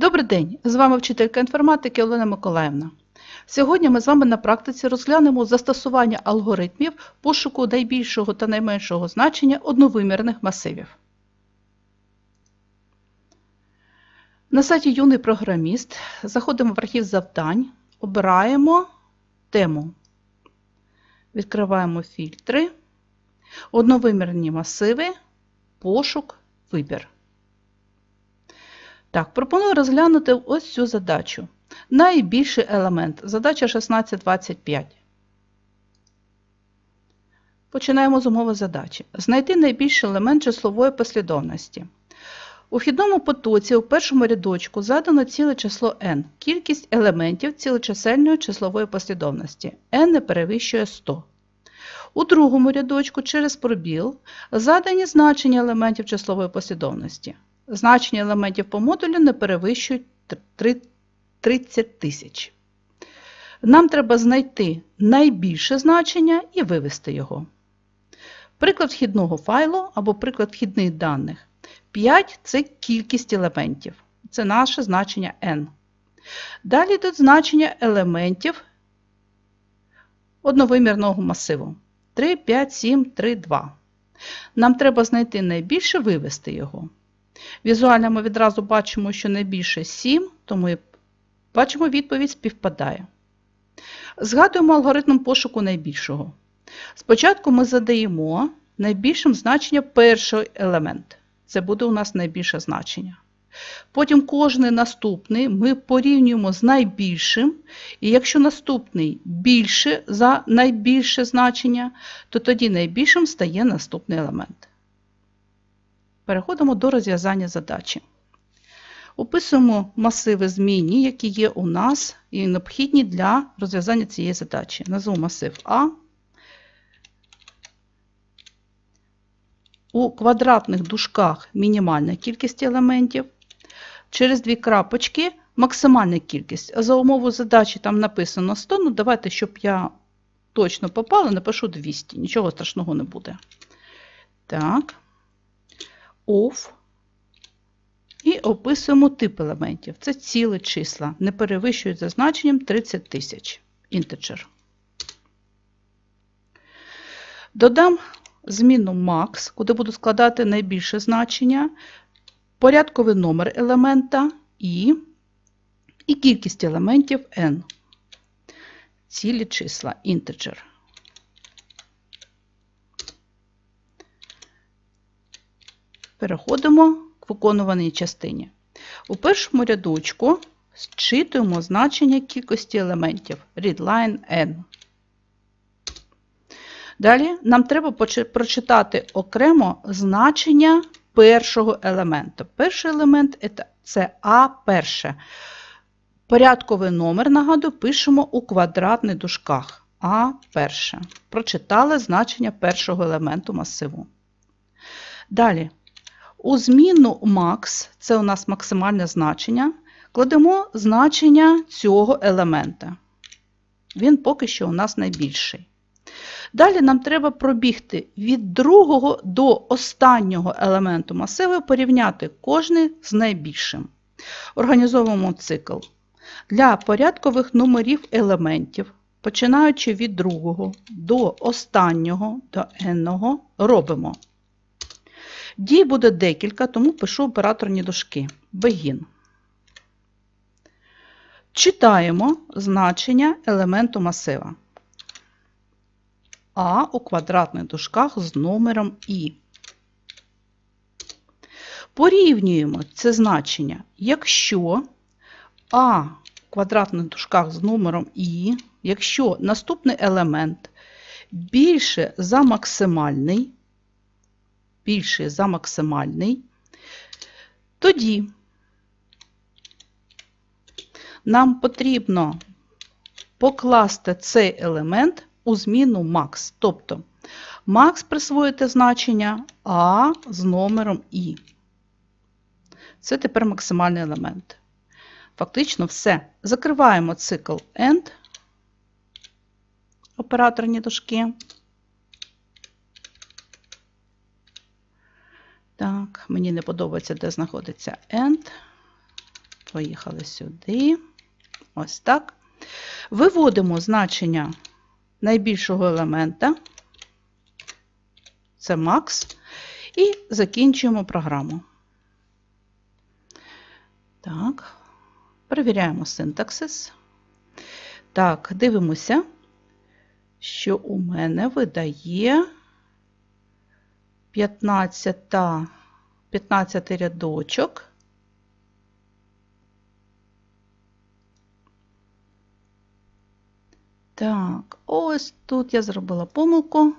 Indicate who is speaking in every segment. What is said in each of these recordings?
Speaker 1: Добрий день! З вами вчителька інформатики Олена Миколаївна. Сьогодні ми з вами на практиці розглянемо застосування алгоритмів пошуку найбільшого та найменшого значення одновимірних масивів. На сайті Юний програміст заходимо в архів завдань, обираємо тему. Відкриваємо фільтри, одновимірні масиви, пошук, вибір. Так, пропоную розглянути ось цю задачу. Найбільший елемент. Задача 1625. Починаємо з умови задачі. Знайти найбільший елемент числової послідовності. У вхідному потоці у першому рядочку задано ціле число n. Кількість елементів цілечисельної числової послідовності. n не перевищує 100. У другому рядочку через пробіл задані значення елементів числової послідовності. Значення елементів по модулю не перевищують 30 тисяч. Нам треба знайти найбільше значення і вивести його. Приклад вхідного файлу або приклад вхідних даних. 5 це кількість елементів. Це наше значення n. Далі йдуть значення елементів одновимірного масиву. 3, 5, 7, 3, 2. Нам треба знайти найбільше, вивести його. Візуально ми відразу бачимо, що найбільше 7, тому і бачимо, відповідь співпадає. Згадуємо алгоритм пошуку найбільшого. Спочатку ми задаємо найбільшим значення перший елемент. Це буде у нас найбільше значення. Потім кожний наступний ми порівнюємо з найбільшим, і якщо наступний більше за найбільше значення, то тоді найбільшим стає наступний елемент. Переходимо до розв'язання задачі. Описуємо масиви змінні, які є у нас і необхідні для розв'язання цієї задачі. Назву масив А. У квадратних дужках мінімальна кількість елементів. Через дві крапочки максимальна кількість. За умову задачі там написано 100, ну давайте, щоб я точно попала, напишу 200. Нічого страшного не буде. Так. Of. І описуємо тип елементів. Це цілі числа, не перевищують за значенням 30 тисяч. Інтеджер. Додам зміну max, куди буду складати найбільше значення, порядковий номер елемента і, і кількість елементів n. Цілі числа, інтеджер. Переходимо к виконуваній частині. У першому рядочку зчитуємо значення кількості елементів readline n. Далі нам треба прочитати окремо значення першого елемента. Перший елемент це А перше. Порядковий номер, нагадую, пишемо у квадратних дужках. А перше. Прочитали значення першого елементу масиву. Далі. У зміну max, це у нас максимальне значення, кладемо значення цього елемента. Він поки що у нас найбільший. Далі нам треба пробігти від другого до останнього елементу масиву порівняти кожний з найбільшим. Організовуємо цикл. Для порядкових номерів елементів, починаючи від другого до останнього до n, робимо. Дій буде декілька, тому пишу операторні дужки. Begin. Читаємо значення елементу масива. А у квадратних дужках з номером І. Порівнюємо це значення, якщо А в квадратних дужках з номером І, якщо наступний елемент більше за максимальний, більший за максимальний, тоді нам потрібно покласти цей елемент у зміну max. Тобто max присвоїти значення А з номером І. Це тепер максимальний елемент. Фактично все. Закриваємо цикл AND, операторні дужки. Так, мені не подобається, де знаходиться AND. Поїхали сюди. Ось так. Виводимо значення найбільшого елемента. Це макс. І закінчуємо програму. Так, перевіряємо синтаксис. Так, дивимося, що у мене видає 15, 15 рядочок. Так, ось тут я зробила помилку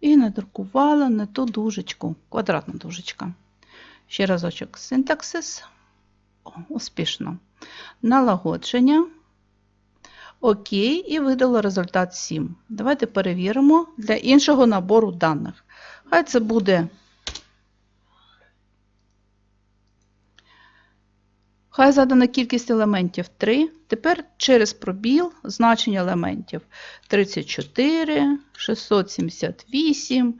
Speaker 1: і надрукувала не ту дужечку, квадратна дужечка. Ще разочок синтаксис. О, успішно. Налагодження. Окей, і видало результат 7. Давайте перевіримо для іншого набору даних. Хай це буде. Хай задана кількість елементів 3. Тепер через пробіл значення елементів 34, 678,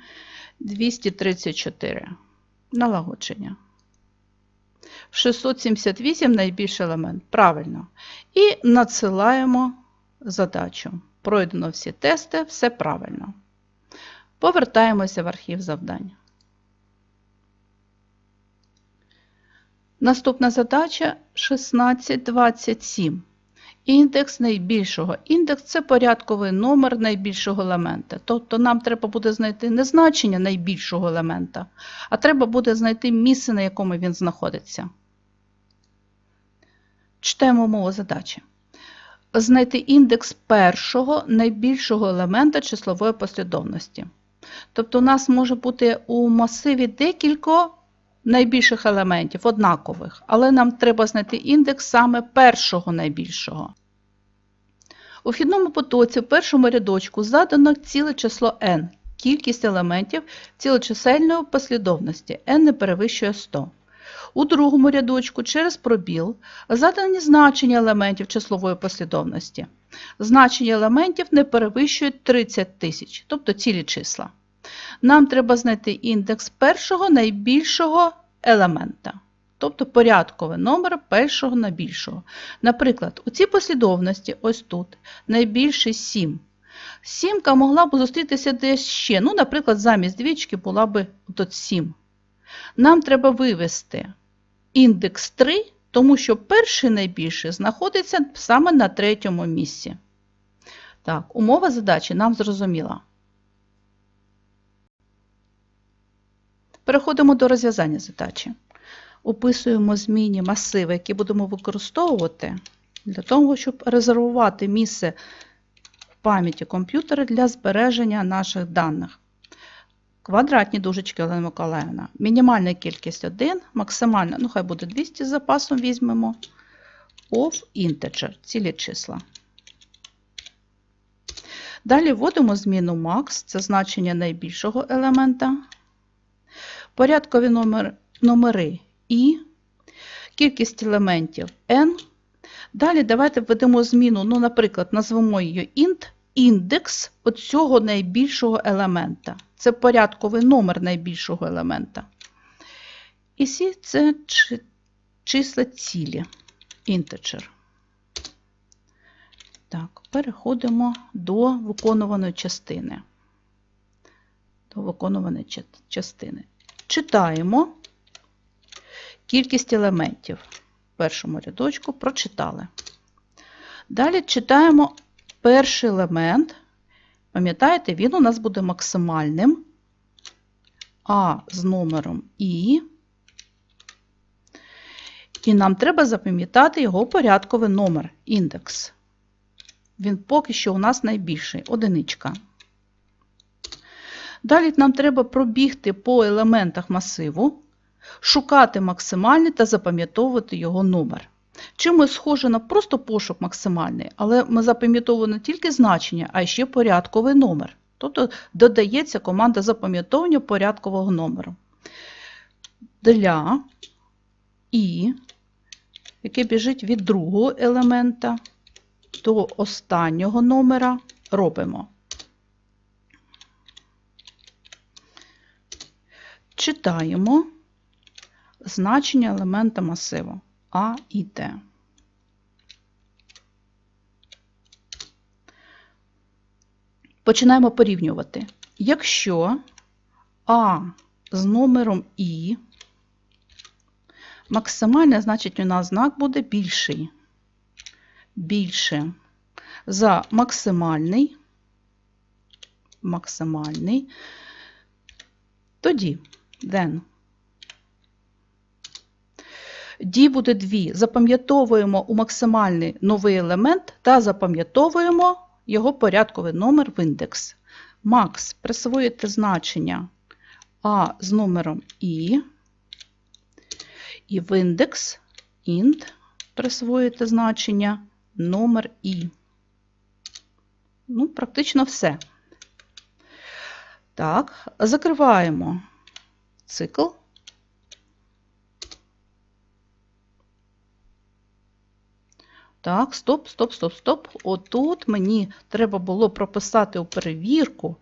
Speaker 1: 234. Налагодження. 678 найбільший елемент. Правильно. І надсилаємо задачу. Пройдено всі тести, все правильно. Повертаємося в архів завдань. Наступна задача 1627. Індекс найбільшого. Індекс це порядковий номер найбільшого елемента. Тобто нам треба буде знайти не значення найбільшого елемента, а треба буде знайти місце, на якому він знаходиться. Читаємо мову задачі. Знайти індекс першого найбільшого елемента числової послідовності. Тобто, у нас може бути у масиві декілька найбільших елементів, однакових, але нам треба знайти індекс саме першого найбільшого. У вхідному потоці в першому рядочку задано ціле число n, кількість елементів цілочисельної послідовності n не перевищує 100. У другому рядочку через пробіл задані значення елементів числової послідовності. Значення елементів не перевищують 30 тисяч, тобто цілі числа. Нам треба знайти індекс першого найбільшого елемента, тобто порядковий номер першого найбільшого. Наприклад, у цій послідовності, ось тут, найбільший 7. Сімка могла б зустрітися десь ще. Ну, наприклад, замість двічки була б тут 7. Нам треба вивести індекс 3, тому що перший найбільший знаходиться саме на третьому місці. Так, умова задачі нам зрозуміла. Переходимо до розв'язання задачі. Описуємо змінні масиви, які будемо використовувати для того, щоб резервувати місце в пам'яті комп'ютера для збереження наших даних. Квадратні дужечки Олена Миколаївна. Мінімальна кількість 1, максимальна, ну хай буде 200 з запасом візьмемо. Of integer, цілі числа. Далі вводимо зміну max, це значення найбільшого елемента. Порядкові номер, номери І, кількість елементів n. Далі давайте введемо зміну, ну, наприклад, назвемо її int, індекс цього найбільшого елемента. Це порядковий номер найбільшого елемента. І всі це числа цілі, integer. Так, переходимо до виконуваної частини. До виконуваної частини. Читаємо кількість елементів. В першому рядочку прочитали. Далі читаємо перший елемент. Пам'ятаєте, він у нас буде максимальним. А з номером І. І нам треба запам'ятати його порядковий номер, індекс. Він поки що у нас найбільший одиничка. Далі нам треба пробігти по елементах масиву, шукати максимальний та запам'ятовувати його номер. Чимось схоже на просто пошук максимальний, але ми запам'ятовуємо не тільки значення, а ще порядковий номер. Тобто додається команда запам'ятовування порядкового номеру. Для І, яке біжить від другого елемента до останнього номера, робимо. Читаємо значення елемента масиву А і Д. Починаємо порівнювати. Якщо А з номером І максимальне, значить у нас знак буде більший. Більше за максимальний. Максимальний. Тоді then. Дій буде дві. Запам'ятовуємо у максимальний новий елемент та запам'ятовуємо його порядковий номер в індекс. Макс присвоїте значення А з номером І. І в індекс int присвоїте значення номер І. Ну, практично все. Так, закриваємо цикл. Так, стоп, стоп, стоп, стоп. Отут мені треба було прописати у перевірку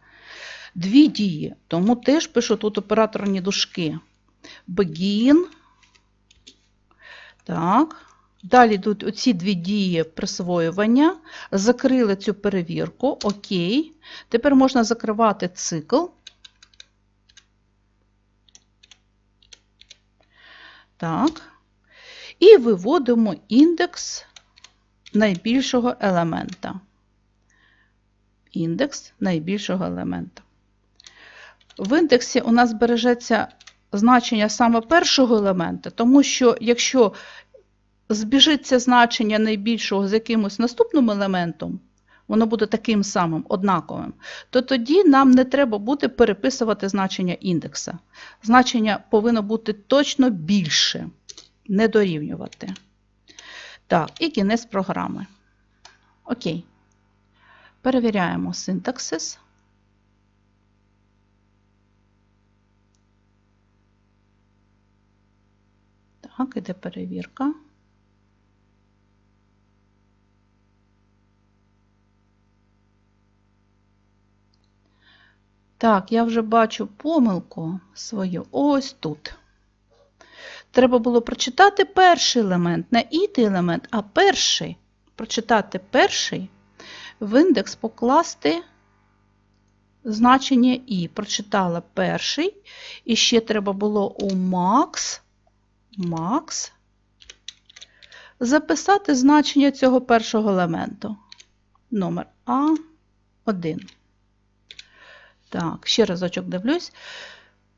Speaker 1: дві дії, тому теж пишу тут операторні дужки. Begin. Так. Далі йдуть оці дві дії присвоювання. Закрили цю перевірку. Окей. Тепер можна закривати цикл. Так. І виводимо індекс найбільшого елемента. Індекс найбільшого елемента. В індексі у нас бережеться значення саме першого елемента, тому що якщо збіжиться значення найбільшого з якимось наступним елементом, воно буде таким самим, однаковим, то тоді нам не треба буде переписувати значення індекса. Значення повинно бути точно більше, не дорівнювати. Так, і кінець програми. Окей. Перевіряємо синтаксис. Так, іде перевірка. Так, я вже бачу помилку свою ось тут. Треба було прочитати перший елемент, не ітий елемент, а перший. Прочитати перший, в індекс покласти значення І. Прочитала перший. І ще треба було у Max, Max записати значення цього першого елементу. Номер А1. Так, ще разочок дивлюсь.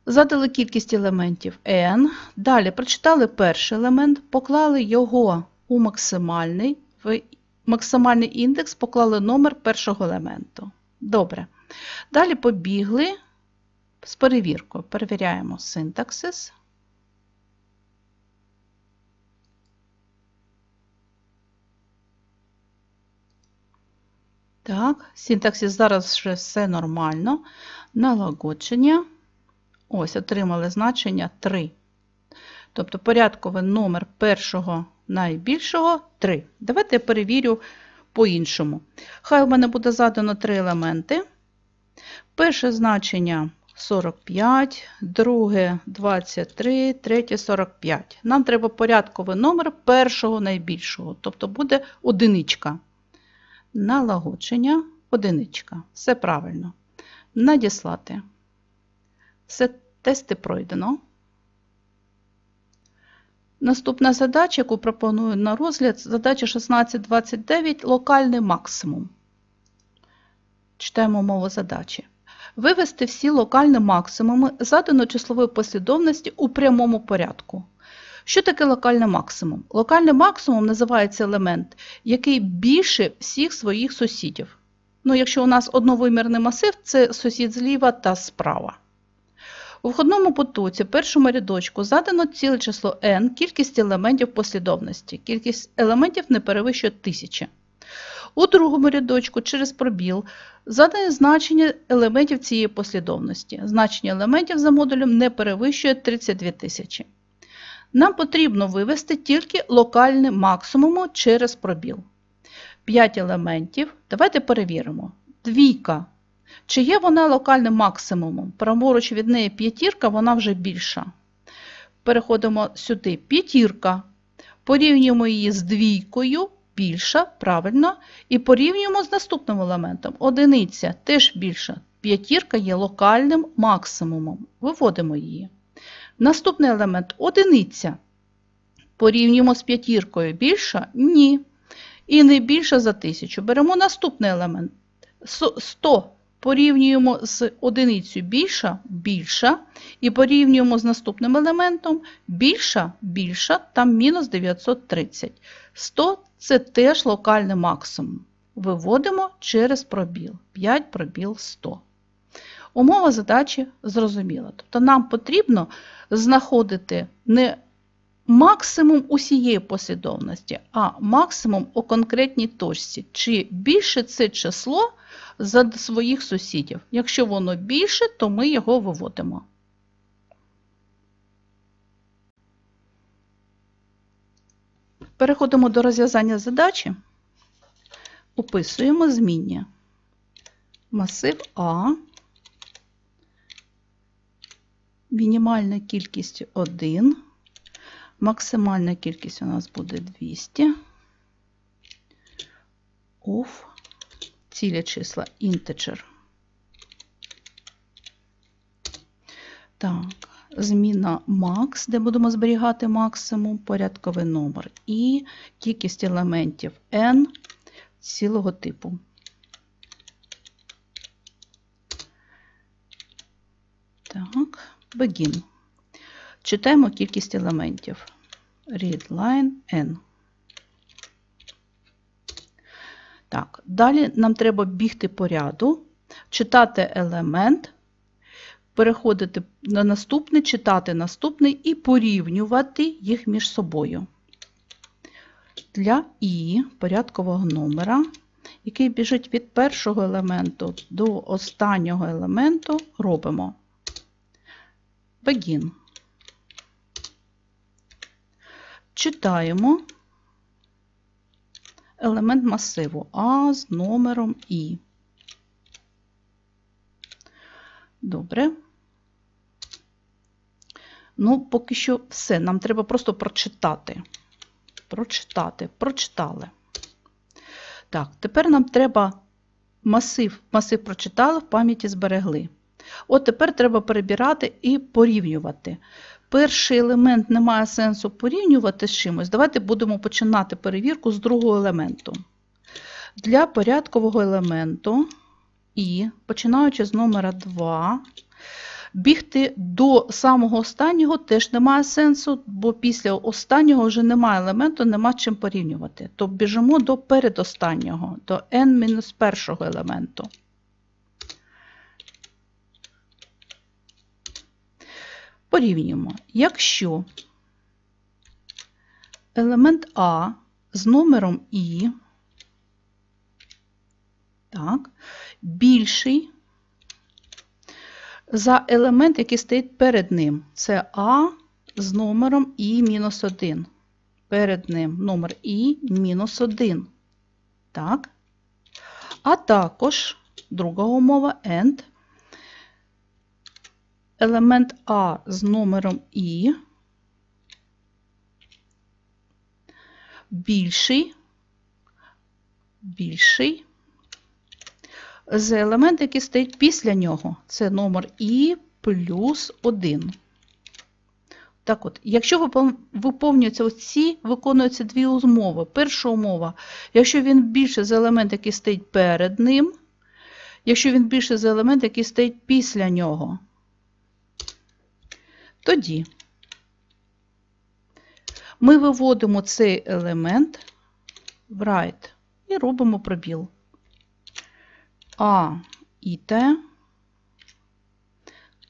Speaker 1: Задали кількість елементів n. Далі прочитали перший елемент, поклали його у максимальний, в максимальний індекс, поклали номер першого елементу. Добре. Далі побігли з перевіркою. Перевіряємо синтаксис. Так, синтаксис зараз вже все нормально. Налагодження. Ось, отримали значення 3. Тобто порядковий номер першого найбільшого 3. Давайте я перевірю по-іншому. Хай у мене буде задано 3 елементи. Перше значення 45, друге 23, третє 45. Нам треба порядковий номер першого найбільшого, тобто буде одиничка. Налагодження одиничка. Все правильно. Надіслати. Все тести пройдено. Наступна задача, яку пропоную на розгляд, задача 1629 локальний максимум. Читаємо мову задачі. Вивести всі локальні максимуми заданої числової послідовності у прямому порядку. Що таке локальний максимум? Локальний максимум називається елемент, який більше всіх своїх сусідів. Ну, якщо у нас одновимірний масив, це сусід зліва та справа. У входному потоці, першому рядочку, задано ціле число n, кількість елементів послідовності. Кількість елементів не перевищує 1000. У другому рядочку через пробіл задане значення елементів цієї послідовності. Значення елементів за модулем не перевищує 32 тисячі. Нам потрібно вивести тільки локальний максимум через пробіл. 5 елементів. Давайте перевіримо. Двійка. Чи є вона локальним максимумом? Праворуч від неї п'ятірка, вона вже більша. Переходимо сюди. П'ятірка. Порівнюємо її з двійкою, більша, правильно, і порівнюємо з наступним елементом. Одиниця теж більша. П'ятірка є локальним максимумом. Виводимо її. Наступний елемент одиниця. Порівнюємо з п'ятіркою. Більша? Ні. І не більша за 1000. Беремо наступний елемент. С- 100. Порівнюємо з одиницею більша, більша. І порівнюємо з наступним елементом більша, більша, там мінус 930. 100 це теж локальний максимум. Виводимо через пробіл. 5 пробіл 100. Умова задачі зрозуміла. Тобто нам потрібно знаходити не максимум усієї послідовності, а максимум у конкретній точці. Чи більше це число за своїх сусідів. Якщо воно більше, то ми його виводимо. Переходимо до розв'язання задачі. Описуємо зміння. Масив А. Мінімальна кількість 1. Максимальна кількість у нас буде 200. Of цілі числа integer. Так, зміна max, де будемо зберігати максимум, порядковий номер і кількість елементів n цілого типу. Так, begin. Читаємо кількість елементів. Readline n. Так, далі нам треба бігти по ряду, читати елемент, переходити на наступний, читати наступний і порівнювати їх між собою. Для І порядкового номера, який біжить від першого елементу до останнього елементу, робимо Begin. Читаємо елемент масиву А з номером І. Добре. Ну, поки що все. Нам треба просто прочитати. Прочитати. Прочитали. Так, тепер нам треба масив. Масив прочитали, в пам'яті зберегли. От тепер треба перебирати і порівнювати. Перший елемент не має сенсу порівнювати з чимось. Давайте будемо починати перевірку з другого елементу. Для порядкового елементу і, починаючи з номера 2, бігти до самого останнього теж немає сенсу, бо після останнього вже немає елементу, нема чим порівнювати. То біжимо до передостаннього, до n-1 елементу. Порівнюємо. Якщо елемент А з номером І так, більший за елемент, який стоїть перед ним. Це А з номером І мінус 1. Перед ним номер І мінус 1. Так. А також друга умова AND елемент А з номером І більший, більший за елемент, який стоїть після нього. Це номер І плюс 1. Так от, якщо виповнюються оці, виконуються дві умови. Перша умова, якщо він більше за елемент, який стоїть перед ним, якщо він більше за елемент, який стоїть після нього. Тоді ми виводимо цей елемент в right і робимо пробіл. А і Т,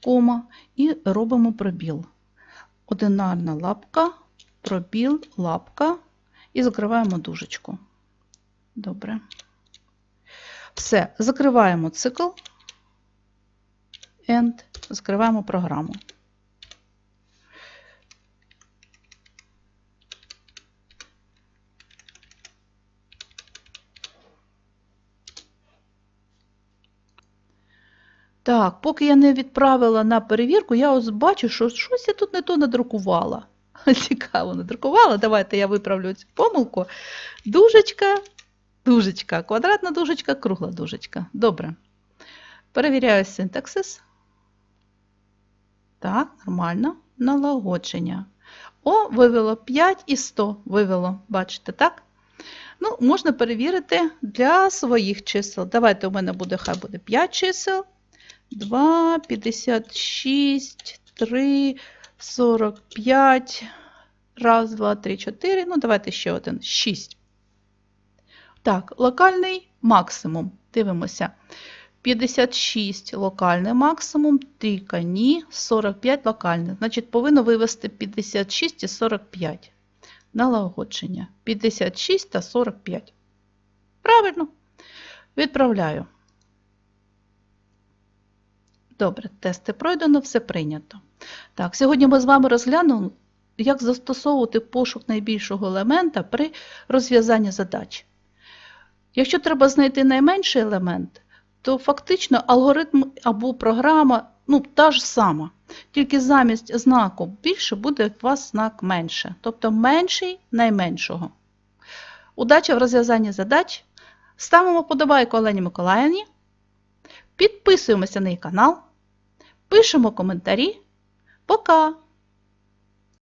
Speaker 1: кома, і робимо пробіл. Одинарна лапка, пробіл, лапка і закриваємо дужечку. Добре. Все, закриваємо цикл, End, закриваємо програму. Так, поки я не відправила на перевірку, я ось бачу, що щось я тут не то надрукувала. цікаво надрукувала. Давайте я виправлю цю помилку. Дужечка, дужечка, квадратна дужечка, кругла дужечка. Добре. Перевіряю синтаксис. Так, нормально. Налагодження. О, вивело 5 і 100 вивело. Бачите, так? Ну, можна перевірити для своїх чисел. Давайте у мене буде, хай буде 5 чисел. 2, 56, 3, 45. Раз, два, три, чотири. Ну, давайте ще один. 6. Так, локальний максимум. Дивимося. 56 локальний максимум, трійка ні, 45 локальний. Значить, повинно вивести 56 і 45. Налагодження. 56 та 45. Правильно. Відправляю. Добре, тести пройдено, все прийнято. Так, сьогодні ми з вами розглянули, як застосовувати пошук найбільшого елемента при розв'язанні задач. Якщо треба знайти найменший елемент, то фактично алгоритм або програма ну, та ж сама. Тільки замість знаку більше буде у вас знак менше. Тобто менший найменшого. Удача в розв'язанні задач. Ставимо подобайку Олені Миколаївні. Підписуємося на її канал. Пишемо коментарі. Пока!